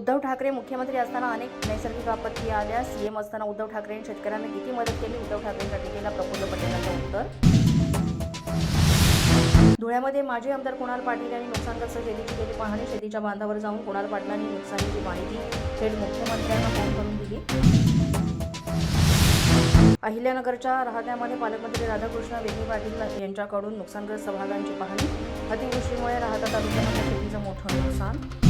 उद्धव ठाकरे मुख्यमंत्री असताना अनेक नैसर्गिक आपत्ती आल्या. सीएम असताना उद्धव ठाकरेंनी शेतकऱ्यांना किती मदत केली? उद्धव ठाकरेंसाठी केला प्रफुल्ल पटेलांचं उत्तर. धुळ्यामध्ये माजी आमदार कुणाल पाटील यांनी नुकसानग्रस्त शेतीची केली पाहणी? शेतीच्या बांधावर जाऊन कुणाल पाटलांनी नुकसानीची माहिती थेट मुख्यमंत्र्यांना फोन करून दिली. अहिल्यानगरच्या राहत्यामध्ये पालकमंत्री राधाकृष्ण विखे पाटील यांच्याकडून नुकसानग्रस्त भागांची पाहणी. अतिवृष्टीमुळे राहता तालुक्यामध्ये शेतीचं मोठं नुकसान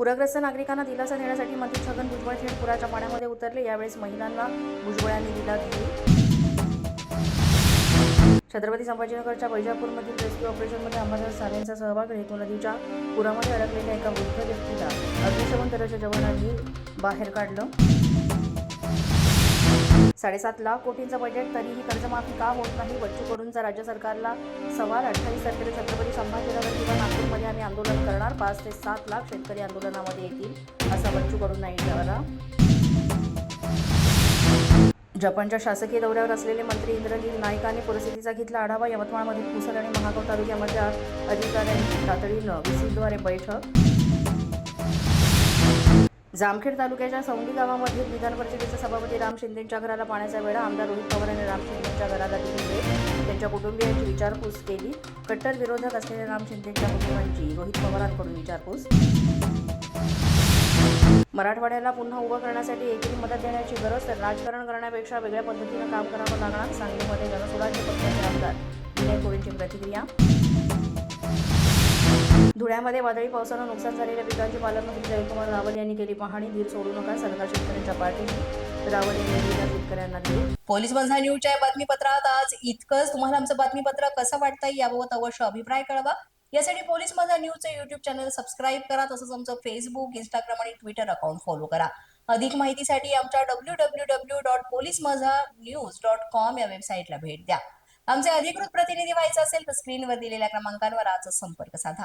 पूरग्रस्त नागरिकांना दिलासा देण्यासाठी मंत्री छगन भुजबळ थेट पुराच्या पाण्यामध्ये उतरले. यावेळेस महिलांना भुजबळांनी दिला छत्रपती संभाजीनगरच्या वैजापूरमधील रेस्क्यू ऑपरेशनमध्ये अंबादास सालेंचा सहभाग हेतू नदीच्या पुरामध्ये अडकलेल्या एका वृद्ध व्यक्तीला अग्निशमन दलाच्या जवानांनी बाहेर काढलं. साडेसात लाख कोटींचं बजेट तरीही कर्जमाफी का होत नाही? बच्चूकडूनचा राज्य सरकारला सवाल अठ्ठावीस तारखेला छत्रपती संभाजीनगर किंवा नागपूरमध्ये आम्ही आंदोलन करणार पाच ते सात लाख शेतकरी आंदोलनामध्ये येतील असा बच्चू नाही ठेवला जपानच्या शासकीय दौऱ्यावर असलेले मंत्री इंद्रनील नाईकांनी परिस्थितीचा घेतला आढावा यवतमाळमधील पुसद आणि महागाव तालुक्यामधल्या अधिकाऱ्यांची तातडीनं विसीद्वारे बैठक जामखेड तालुक्याच्या सौंडी गावामध्ये विधान परिषदेचे सभापती राम शिंदेंच्या घराला पाण्याचा वेळा आमदार रोहित पवार यांनी राम शिंदेंच्या घराला दिली भेट त्यांच्या कुटुंबियांची विचारपूस केली. कट्टर विरोधक असलेल्या राम शिंदेंच्या कुटुंबांची रोहित पवारांकडून विचारपूस. मराठवाड्याला पुन्हा उभं करण्यासाठी एकही मदत देण्याची गरज तर राजकारण करण्यापेक्षा वेगळ्या पद्धतीनं काम करावं लागणार सांगलीमध्ये जनसुराज्य पक्षाचे आमदार विनय कोरेंची प्रतिक्रिया. धुळ्यामध्ये वादळी पावसानं नुकसान झालेल्या पिकांची पालकमंत्री जयकुमार रावल यांनी केली पाहणी. धीर सोडू नका सरकार शेतकऱ्यांच्या पाठीशी. रावल यांनी शेतकऱ्यांना दिली पोलीस बंधा न्यूजच्या बातमीपत्रात आज इतकंच. तुम्हाला आमचं बातमीपत्र कसं वाटतंय याबाबत अवश्य अभिप्राय कळवा. यासाठी पोलीस माझा न्यूजचं युट्यूब चॅनल सबस्क्राईब करा तसंच आमचं फेसबुक इंस्टाग्राम आणि ट्विटर अकाउंट फॉलो करा. अधिक माहितीसाठी आमच्या W W W dot police Majha news dot com या वेबसाईटला भेट द्या. आमचे अधिकृत प्रतिनिधी व्हायचं असेल तर स्क्रीनवर दिलेल्या क्रमांकांवर आजच संपर्क साधा.